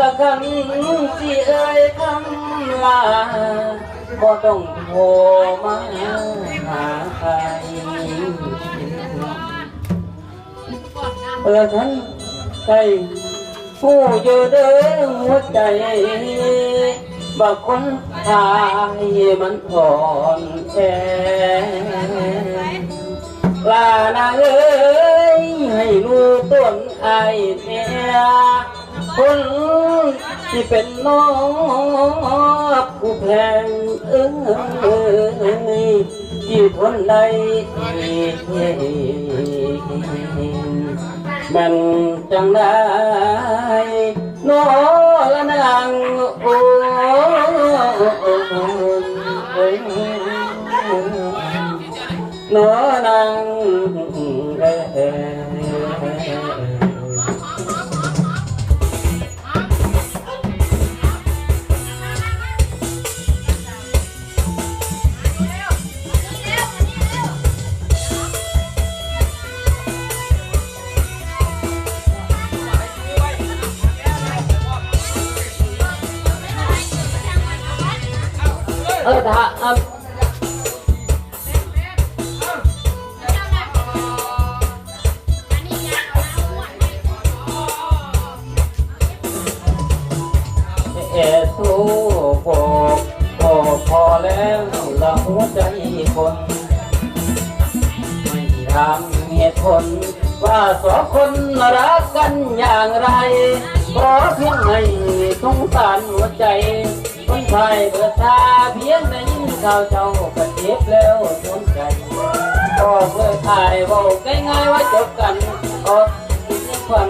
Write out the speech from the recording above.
ละคำที่เอ่ยคำลาบ่ต้องโทรมาหาใครเออฉันใจผู้อยู่เดิมหัวใจบางคนทายมันถอนแช่ลานาเอ้ยให้รู้ต้นไอเนียคน ที่เป็นน้องผู้แพงเอ้ยที่ทนได้มันจังได้น้อละนางโอ้นอนางเอ้ เออถ้าเอะเอสูโปโปพอแล้วละหัวใจคนไม่ทำเหตุผลว่าสองคนรักกันอย่างไรขอเพียงให้สงสารหัวใจ คอยเบิดตาเพียงได้ยินข่าวเจ้าก็เจ็บแล้วสนใจบอกเมื่อตายบอกง่ายๆว่าจบกันก็คิดฝัน